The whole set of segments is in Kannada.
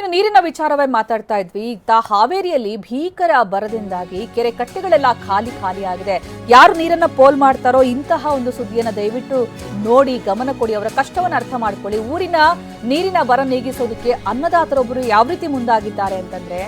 ಇನ್ನು ನೀರಿನ ವಿಚಾರವೇ ಮಾತಾಡ್ತಾ ಇದ್ವಿ. ಈಗ ಹಾವೇರಿಯಲ್ಲಿ ಭೀಕರ ಬರದಿಂದಾಗಿ ಕೆರೆ ಕಟ್ಟೆಗಳೆಲ್ಲ ಖಾಲಿ ಖಾಲಿ ಆಗಿದೆ. ಯಾರು ನೀರನ್ನ ಪೋಲ್ ಮಾಡ್ತಾರೋ ಇಂತಹ ಒಂದು ಸುದ್ದಿಯನ್ನ ದಯವಿಟ್ಟು ನೋಡಿ, ಗಮನ ಕೊಡಿ, ಅವರ ಕಷ್ಟವನ್ನು ಅರ್ಥ ಮಾಡ್ಕೊಳ್ಳಿ. ಊರಿನ ನೀರಿನ ಬರ ನೀಗಿಸೋದಕ್ಕೆ ಅನ್ನದಾತರೊಬ್ಬರು ಯಾವ ರೀತಿ ಮುಂದಾಗಿದ್ದಾರೆ ಅಂತಂದ್ರೆ,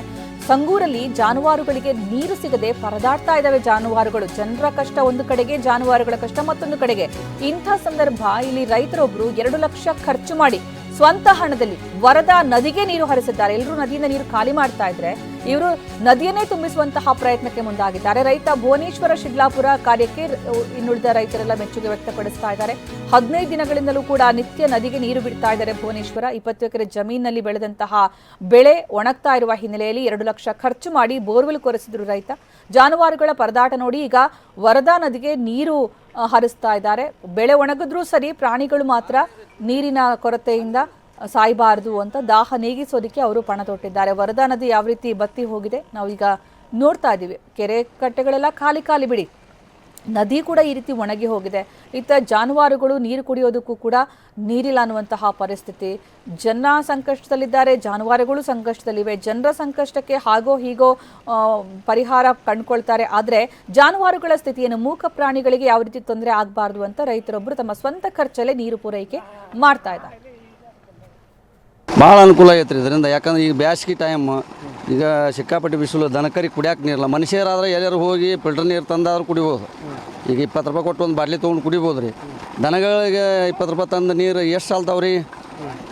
ಸಂಗೂರಲ್ಲಿ ಜಾನುವಾರುಗಳಿಗೆ ನೀರು ಸಿಗದೆ ಪರದಾಡ್ತಾ ಇದ್ದಾವೆ ಜಾನುವಾರುಗಳು. ಜನರ ಕಷ್ಟ ಒಂದು ಕಡೆಗೆ, ಜಾನುವಾರುಗಳ ಕಷ್ಟ ಮತ್ತೊಂದು ಕಡೆಗೆ. ಇಂಥ ಸಂದರ್ಭ ಇಲ್ಲಿ ರೈತರೊಬ್ರು ಎರಡು ಲಕ್ಷ ಖರ್ಚು ಮಾಡಿ ಸ್ವಂತ ಹಣದಲ್ಲಿ ವರದಾ ನದಿಗೆ ನೀರು ಹರಿಸಿದ್ದಾರೆ. ಎಲ್ಲರೂ ನದಿಯಿಂದ ನೀರು ಖಾಲಿ ಮಾಡ್ತಾ ಇದ್ರೆ ಇವರು ನದಿಯನ್ನೇ ತುಂಬಿಸುವಂತಹ ಪ್ರಯತ್ನಕ್ಕೆ ಮುಂದಾಗಿದ್ದಾರೆ. ರೈತ ಭುವನೇಶ್ವರ ಶಿಡ್ಲಾಪುರ ಕಾರ್ಯಕ್ಕೆ ಇನ್ನುಳಿದ ರೈತರೆಲ್ಲ ಮೆಚ್ಚುಗೆ ವ್ಯಕ್ತಪಡಿಸ್ತಾ ಇದ್ದಾರೆ. ಹದಿನೈದು ದಿನಗಳಿಂದಲೂ ಕೂಡ ನಿತ್ಯ ನದಿಗೆ ನೀರು ಬಿಡ್ತಾ ಇದ್ದಾರೆ ಭುವನೇಶ್ವರ. ಇಪ್ಪತ್ತು ಎಕರೆ ಜಮೀನಿನಲ್ಲಿ ಬೆಳೆದಂತಹ ಬೆಳೆ ಒಣಗ್ತಾ ಇರುವ ಹಿನ್ನೆಲೆಯಲ್ಲಿ ಎರಡು ಲಕ್ಷ ಖರ್ಚು ಮಾಡಿ ಬೋರ್ವೆಲ್ ಕೊರೆಸಿದ್ರು ರೈತ. ಜಾನುವಾರುಗಳ ಪರದಾಟ ನೋಡಿ ಈಗ ವರದಾ ನದಿಗೆ ನೀರು ಹರಿಸ್ತಾ ಇದ್ದಾರೆ. ಬೆಳೆ ಒಣಗಿದ್ರೂ ಸರಿ, ಪ್ರಾಣಿಗಳು ಮಾತ್ರ ನೀರಿನ ಕೊರತೆಯಿಂದ ಸಾಯಬಾರದು ಅಂತ ದಾಹ ನೀಗಿಸೋದಕ್ಕೆ ಅವರು ಪಣ ತೊಟ್ಟಿದ್ದಾರೆ. ವರದಾ ನದಿ ಯಾವ ರೀತಿ ಬತ್ತಿ ಹೋಗಿದೆ, ನಾವೀಗ ನೋಡ್ತಾ ಇದ್ದೀವಿ. ಕೆರೆ ಕಟ್ಟೆಗಳೆಲ್ಲ ಖಾಲಿ ಖಾಲಿ ಬಿಡಿ. ನದಿ ಕೂಡ ಈ ರೀತಿ ಒಣಗಿ ಹೋಗಿದೆ. ಇತ್ತ ಜಾನುವಾರುಗಳು ನೀರು ಕುಡಿಯೋದಕ್ಕೂ ಕೂಡ ನೀರಿಲ್ಲ ಅನ್ನುವಂತಹ ಪರಿಸ್ಥಿತಿ. ಜನ ಸಂಕಷ್ಟದಲ್ಲಿದ್ದಾರೆ, ಜಾನುವಾರುಗಳು ಸಂಕಷ್ಟದಲ್ಲಿವೆ. ಜನರ ಸಂಕಷ್ಟಕ್ಕೆ ಹಾಗೋ ಹೀಗೋ ಪರಿಹಾರ ಕಂಡುಕೊಳ್ತಾರೆ. ಆದರೆ ಜಾನುವಾರುಗಳ ಸ್ಥಿತಿಯನ್ನು ಮೂಕ ಪ್ರಾಣಿಗಳಿಗೆ ಯಾವ ರೀತಿ ತೊಂದರೆ ಆಗಬಾರ್ದು ಅಂತ ರೈತರೊಬ್ಬರು ತಮ್ಮ ಸ್ವಂತ ಖರ್ಚಲ್ಲೇ ನೀರು ಪೂರೈಕೆ ಮಾಡ್ತಾ ಇದ್ದಾರೆ. ಭಾಳ ಅನುಕೂಲ ಇದರಿಂದ. ಯಾಕಂದ್ರೆ ಈಗ ಬ್ಯಾಸ್ಗಿ ಟೈಮ್ ಈಗ ಸಿಕ್ಕಾಪಟ್ಟೆ ಬಿಸಿಲು, ದನಕರಿ ಕುಡಿಯೋಕೆ ನೀರಿಲ್ಲ ಮನುಷ್ಯರಾದ್ರೆ ಎಲ್ಲರೂ ಹೋಗಿ ಫಿಲ್ಟರ್ ನೀರು ತಂದಾದ್ರೂ ಕುಡಿಬೋದು. ಈಗ ಇಪ್ಪತ್ತು ರೂಪಾಯಿ ಕೊಟ್ಟು ಒಂದು ಬಾಟ್ಲಿ ತೊಗೊಂಡು ಕುಡಿಬೋದು ರೀ ದನಗಳಿಗೆ ಇಪ್ಪತ್ತು ರೂಪಾಯಿ ತಂದು ನೀರು ಎಷ್ಟು ಸಾಲ್ತಾವ ರೀ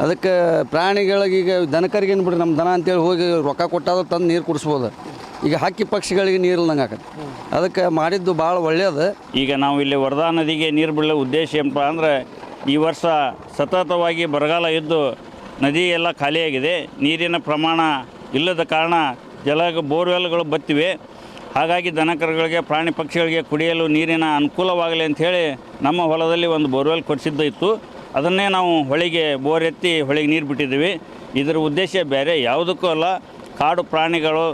ಅದಕ್ಕೆ ಪ್ರಾಣಿಗಳಿಗೆ ಈಗ ದನಕರಿಗೆ ಏನು ಬಿಡ್ರಿ ನಮ್ಮ ದನ ಅಂತೇಳಿ ಹೋಗಿ ರೊಕ್ಕ ಕೊಟ್ಟಾದ್ರೂ ತಂದು ನೀರು ಕುಡಿಸ್ಬೋದು. ಈಗ ಹಕ್ಕಿ ಪಕ್ಷಿಗಳಿಗೆ ನೀರು ಇಲ್ದಂಗೆ ಆಗತ್ತೆ. ಅದಕ್ಕೆ ಮಾಡಿದ್ದು ಭಾಳ ಒಳ್ಳೆಯದು ಈಗ ನಾವು ಇಲ್ಲಿ ವರದಾ ನದಿಗೆ ನೀರು ಬಿಡೋ ಉದ್ದೇಶ ಏನಪ್ಪ ಅಂದರೆ, ಈ ವರ್ಷ ಸತತವಾಗಿ ಬರಗಾಲ ಇದ್ದು ನದಿ ಎಲ್ಲ ಖಾಲಿಯಾಗಿದೆ. ನೀರಿನ ಪ್ರಮಾಣ ಇಲ್ಲದ ಕಾರಣ ಜಲ ಬೋರ್ವೆಲ್ಗಳು ಬತ್ತಿವೆ. ಹಾಗಾಗಿ ದನಕರುಗಳಿಗೆ ಪ್ರಾಣಿ ಪಕ್ಷಿಗಳಿಗೆ ಕುಡಿಯಲು ನೀರಿನ ಅನುಕೂಲವಾಗಲಿ ಅಂಥೇಳಿ ನಮ್ಮ ಹೊಲದಲ್ಲಿ ಒಂದು ಬೋರ್ವೆಲ್ ಕೊಡಿಸಿದ್ದು ಇತ್ತು. ಅದನ್ನೇ ನಾವು ಹೊಳಿಗೆ ಬೋರ್ ಎತ್ತಿ ಹೊಳೆಗೆ ನೀರು ಬಿಟ್ಟಿದ್ದೀವಿ. ಇದರ ಉದ್ದೇಶ ಬೇರೆ ಯಾವುದಕ್ಕೂ ಅಲ್ಲ. ಕಾಡು ಪ್ರಾಣಿಗಳು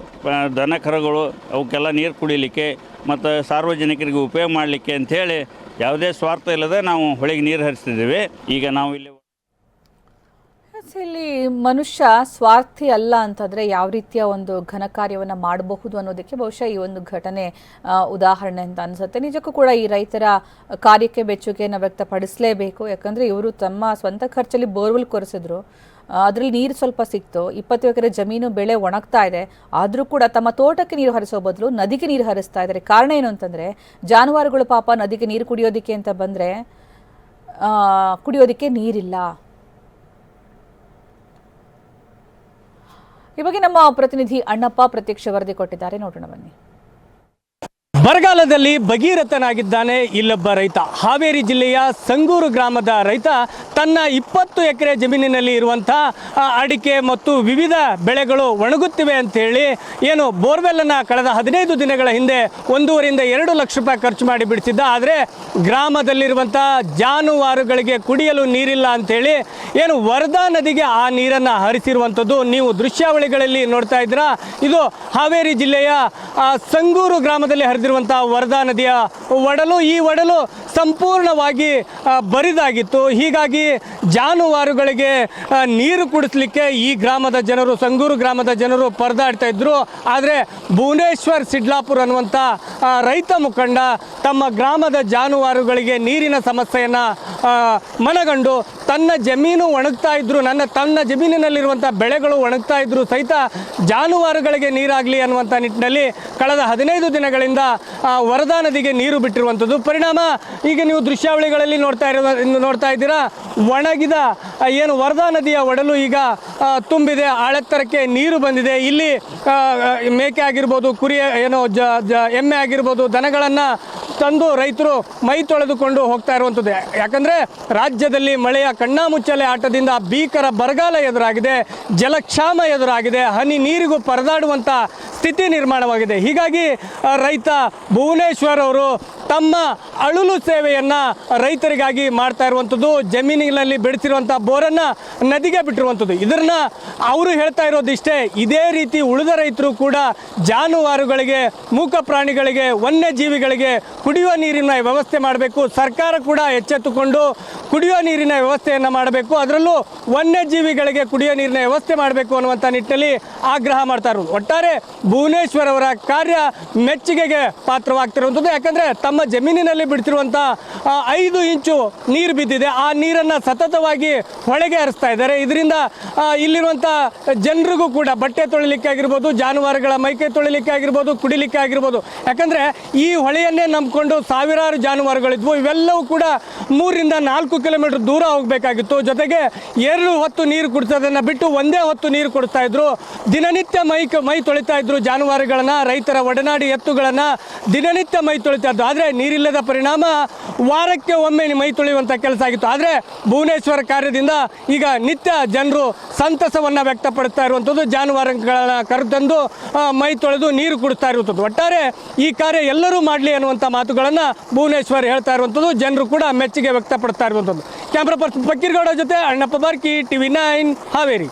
ದನ ಕರುಗಳು, ಅವಕ್ಕೆಲ್ಲ ನೀರು ಕುಡಿಲಿಕ್ಕೆ ಮತ್ತು ಸಾರ್ವಜನಿಕರಿಗೆ ಉಪಯೋಗ ಮಾಡಲಿಕ್ಕೆ ಅಂಥೇಳಿ ಯಾವುದೇ ಸ್ವಾರ್ಥ ಇಲ್ಲದೆ ನಾವು ಹೊಳಿಗೆ ನೀರು ಹರಿಸ್ತಿದ್ದೀವಿ. ಈಗ ನಾವು ಇಲ್ಲಿ ಎಸ್, ಮನುಷ್ಯ ಸ್ವಾರ್ಥಿ ಅಲ್ಲ ಅಂತಂದ್ರೆ ಯಾವ ರೀತಿಯ ಒಂದು ಘನ ಕಾರ್ಯವನ್ನ ಮಾಡಬಹುದು ಅನ್ನೋದಕ್ಕೆ ಬಹುಶಃ ಈ ಒಂದು ಘಟನೆ ಉದಾಹರಣೆ ಅಂತ ಅನ್ಸುತ್ತೆ. ನಿಜಕ್ಕೂ ಕೂಡ ಈ ರೈತರ ಕಾರ್ಯಕ್ಕೆ ಬೆಚ್ಚುಗೆಯನ್ನು ವ್ಯಕ್ತಪಡಿಸಲೇಬೇಕು. ಯಾಕಂದ್ರೆ ಇವರು ತಮ್ಮ ಸ್ವಂತ ಖರ್ಚಲ್ಲಿ ಬೋರ್ವೆಲ್ ಕೊರೆಸಿದ್ರು. ಅದರಲ್ಲಿ ನೀರು ಸ್ವಲ್ಪ ಸಿಕ್ತು. ಇಪ್ಪತ್ತು ಎಕರೆ ಜಮೀನು ಬೆಳೆ ಒಣಗ್ತಾ ಇದೆ. ಆದರೂ ಕೂಡ ತಮ್ಮ ತೋಟಕ್ಕೆ ನೀರು ಹರಿಸೋ ಬದಲು ನದಿಗೆ ನೀರು ಹರಿಸ್ತಾ ಇದ್ದಾರೆ. ಕಾರಣ ಏನು ಅಂತಂದ್ರೆ ಜಾನುವಾರುಗಳು ಪಾಪ ನದಿಗೆ ನೀರು ಕುಡಿಯೋದಕ್ಕೆ ಅಂತ ಬಂದ್ರೆ ಕುಡಿಯೋದಕ್ಕೆ ನೀರಿಲ್ಲ. ಈ ಬಗ್ಗೆ ನಮ್ಮ ಪ್ರತಿನಿಧಿ ಅಣ್ಣಪ್ಪ ಪ್ರತ್ಯಕ್ಷ ವರದಿ ಕೊಟ್ಟಿದ್ದಾರೆ. ನೋಡೋಣ ಬನ್ನಿ. ಬರಗಾಲದಲ್ಲಿ ಭಗೀರಥನಾಗಿದ್ದಾನೆ ಇಲ್ಲೊಬ್ಬ ರೈತ. ಹಾವೇರಿ ಜಿಲ್ಲೆಯ ಸಂಗೂರು ಗ್ರಾಮದ ರೈತ ತನ್ನ ಇಪ್ಪತ್ತು ಎಕರೆ ಜಮೀನಿನಲ್ಲಿ ಇರುವಂತಹ ಅಡಿಕೆ ಮತ್ತು ವಿವಿಧ ಬೆಳೆಗಳು ಒಣಗುತ್ತಿವೆ ಅಂತೇಳಿ ಏನು ಬೋರ್ವೆಲ್ಲನ್ನು ಕಳೆದ ಹದಿನೈದು ದಿನಗಳ ಹಿಂದೆ ಒಂದೂವರಿಂದ ಎರಡು ಲಕ್ಷ ರೂಪಾಯಿ ಖರ್ಚು ಮಾಡಿ ಬಿಡಿಸಿದ್ದ. ಆದರೆ ಗ್ರಾಮದಲ್ಲಿರುವಂಥ ಜಾನುವಾರುಗಳಿಗೆ ಕುಡಿಯಲು ನೀರಿಲ್ಲ ಅಂತೇಳಿ ಏನು ವರದಾ ನದಿಗೆ ಆ ನೀರನ್ನು ಹರಿಸಿರುವಂಥದ್ದು ನೀವು ದೃಶ್ಯಾವಳಿಗಳಲ್ಲಿ ನೋಡ್ತಾ ಇದ್ದೀರಾ. ಇದು ಹಾವೇರಿ ಜಿಲ್ಲೆಯ ಸಂಗೂರು ಗ್ರಾಮದಲ್ಲಿ ಹರಿದಿರುವಂಥ ವರದಾ ನದಿಯ ಒಡಲು ಈ ಒಡಲು ಸಂಪೂರ್ಣವಾಗಿ ಬರಿದಾಗಿತ್ತು. ಹೀಗಾಗಿ ಜಾನುವಾರುಗಳಿಗೆ ನೀರು ಕುಡಿಸ್ಲಿಕ್ಕೆ ಈ ಗ್ರಾಮದ ಜನರು, ಸಂಗೂರು ಗ್ರಾಮದ ಜನರು ಪರದಾಡ್ತಾ ಇದ್ರು. ಆದರೆ ಭುವನೇಶ್ವರ್ ಸಿಡ್ಲಾಪುರ್ ಅನ್ನುವಂಥ ರೈತ ಮುಖಂಡ ತಮ್ಮ ಗ್ರಾಮದ ಜಾನುವಾರುಗಳಿಗೆ ನೀರಿನ ಸಮಸ್ಯೆಯನ್ನು ಮನಗಂಡು ತನ್ನ ಜಮೀನು ಒಣಗ್ತಾ ಇದ್ರು. ನನ್ನ, ತನ್ನ ಜಮೀನಿನಲ್ಲಿರುವಂಥ ಬೆಳೆಗಳು ಒಣಗ್ತಾ ಇದ್ರು. ಸಹಿತ ಜಾನುವಾರುಗಳಿಗೆ ನೀರಾಗಲಿ ಅನ್ನುವಂಥ ನಿಟ್ಟಿನಲ್ಲಿ ಕಳೆದ ಹದಿನೈದು ದಿನಗಳಿಂದ ವರದಾ ನದಿಗೆ ನೀರು ಬಿಟ್ಟಿರುವಂಥದ್ದು. ಪರಿಣಾಮ, ಈಗ ನೀವು ದೃಶ್ಯಾವಳಿಗಳಲ್ಲಿ ನೋಡ್ತಾ ಇರೋ ನೋಡ್ತಾ ಇದ್ದೀರಾ, ಒಣಗಿದ ಏನು ವರದಾ ನದಿಯ ಒಡಲು ಈಗ ತುಂಬಿದೆ, ಆಳೆತ್ತರಕ್ಕೆ ನೀರು ಬಂದಿದೆ. ಇಲ್ಲಿ ಮೇಕೆ ಆಗಿರ್ಬೋದು, ಕುರಿ, ಏನೋ, ಜ ಜ, ಎಮ್ಮೆ ಆಗಿರ್ಬೋದು, ದನಗಳನ್ನು ತಂದು ರೈತರು ಮೈ ತೊಳೆದುಕೊಂಡು ಹೋಗ್ತಾ ಇರುವಂಥದ್ದು. ಯಾಕಂದರೆ ರಾಜ್ಯದಲ್ಲಿ ಮಳೆಯ ಕಣ್ಣಾಮುಚ್ಚಲೆ ಆಟದಿಂದ ಭೀಕರ ಬರಗಾಲ ಎದುರಾಗಿದೆ, ಜಲಕ್ಷಾಮ ಎದುರಾಗಿದೆ, ಹನಿ ನೀರಿಗೂ ಪರದಾಡುವಂಥ ಸ್ಥಿತಿ ನಿರ್ಮಾಣವಾಗಿದೆ. ಹೀಗಾಗಿ ರೈತ ಭುವನೇಶ್ವರ್ ಅವರು ತಮ್ಮ ಅಳಲು ಸೇವೆಯನ್ನು ರೈತರಿಗಾಗಿ ಮಾಡ್ತಾ ಇರುವಂಥದ್ದು, ಜಮೀನಿನಲ್ಲಿ ಬೆಳೆಸಿರುವಂಥ ಬೋರನ್ನು ನದಿಗೆ ಬಿಟ್ಟಿರುವಂಥದ್ದು. ಇದನ್ನ ಅವರು ಹೇಳ್ತಾ ಇರೋದಿಷ್ಟೇ ಇದೇ ರೀತಿ ಉಳಿದ ರೈತರು ಕೂಡ ಜಾನುವಾರುಗಳಿಗೆ, ಮೂಕ ಪ್ರಾಣಿಗಳಿಗೆ, ವನ್ಯಜೀವಿಗಳಿಗೆ ಕುಡಿಯುವ ನೀರಿನ ವ್ಯವಸ್ಥೆ ಮಾಡಬೇಕು. ಸರ್ಕಾರ ಕೂಡ ಎಚ್ಚೆತ್ತುಕೊಂಡು ಕುಡಿಯುವ ನೀರಿನ ವ್ಯವಸ್ಥೆಯನ್ನು ಮಾಡಬೇಕು. ಅದರಲ್ಲೂ ವನ್ಯಜೀವಿಗಳಿಗೆ ಕುಡಿಯುವ ನೀರಿನ ವ್ಯವಸ್ಥೆ ಮಾಡಬೇಕು ಅನ್ನುವಂಥ ನಿಟ್ಟಿನಲ್ಲಿ ಆಗ್ರಹ ಮಾಡ್ತಾ ಇರೋದು. ಒಟ್ಟಾರೆ ಭುವನೇಶ್ವರ್ ಅವರ ಕಾರ್ಯ ಮೆಚ್ಚುಗೆಗೆ ಪಾತ್ರವಾಗ್ತಿರುವಂಥದ್ದು. ಯಾಕಂದರೆ ತಮ್ಮ ಜಮೀನಿನಲ್ಲಿ ಬಿಡ್ತಿರುವಂಥ ಐದು ಇಂಚು ನೀರು ಬಿದ್ದಿದೆ. ಆ ನೀರನ್ನು ಸತತವಾಗಿ ಹೊಳೆಗೆ ಹರಿಸ್ತಾ ಇದ್ದಾರೆ. ಇದರಿಂದ ಇಲ್ಲಿರುವಂಥ ಜನರಿಗೂ ಕೂಡ ಬಟ್ಟೆ ತೊಳಿಲಿಕ್ಕೆ ಆಗಿರ್ಬೋದು, ಜಾನುವಾರುಗಳ ಮೈಕೈ ತೊಳಿಲಿಕ್ಕೆ ಆಗಿರ್ಬೋದು, ಕುಡಿಲಿಕ್ಕೆ ಆಗಿರ್ಬೋದು. ಯಾಕಂದರೆ ಈ ಹೊಳೆಯನ್ನೇ ನಂಬಿಕೊಂಡು ಸಾವಿರಾರು ಜಾನುವಾರುಗಳಿದ್ವು. ಇವೆಲ್ಲವೂ ಕೂಡ ಮೂರಿಂದ ನಾಲ್ಕು ಕಿಲೋಮೀಟರ್ ದೂರ ಹೋಗಬೇಕಾಗಿತ್ತು. ಜೊತೆಗೆ ಎರಡು ಹೊತ್ತು ನೀರು ಕುಡಿಸೋದನ್ನು ಬಿಟ್ಟು ಒಂದೇ ಹೊತ್ತು ನೀರು ಕೊಡ್ತಾ ಇದ್ರು. ದಿನನಿತ್ಯ ಮೈ ಮೈ ತೊಳಿತಾ ಇದ್ರು ಜಾನುವಾರುಗಳನ್ನ, ರೈತರ ಒಡನಾಡಿ ಎತ್ತುಗಳನ್ನು ದಿನನಿತ್ಯ ಮೈ ತೊಳಿತಾ ಇದ್ರು. ಆದರೆ ನೀರಿಲ್ಲದ ಪರಿಣಾಮ ವಾರಕ್ಕೆ ಒಮ್ಮೆ ಮೈ ತೊಳೆಯುವಂಥ ಕೆಲಸ ಆಗಿತ್ತು. ಆದರೆ ಭುವನೇಶ್ವರ ಕಾರ್ಯದಿಂದ ಈಗ ನಿತ್ಯ ಜನರು ಸಂತಸವನ್ನು ವ್ಯಕ್ತಪಡಿಸ್ತಾ ಇರುವಂಥದ್ದು ಜಾನುವಾರುಗಳನ್ನ ಕರೆತಂದು ಮೈ ತೊಳೆದು ನೀರು ಕುಡಿಸ್ತಾ ಇರುವಂಥದ್ದು ಒಟ್ಟಾರೆ ಈ ಕಾರ್ಯ ಎಲ್ಲರೂ ಮಾಡಲಿ ಅನ್ನುವಂಥ ಮಾತುಗಳನ್ನು ಭುವನೇಶ್ವರ್ ಹೇಳ್ತಾ ಇರುವಂಥದ್ದು ಜನರು ಕೂಡ ಮೆಚ್ಚುಗೆ ವ್ಯಕ್ತಪಡಿಸ್ತಾ ಇರುವಂಥದ್ದು ಕ್ಯಾಮ್ರಾ ಪರ್ಸನ್ ಫಕೀರ್ಗೌಡ ಜೊತೆ ಅಣ್ಣಪ್ಪ ಬಾರ್ಕಿ, ಟಿವಿ ನೈನ್ ಹಾವೇರಿ.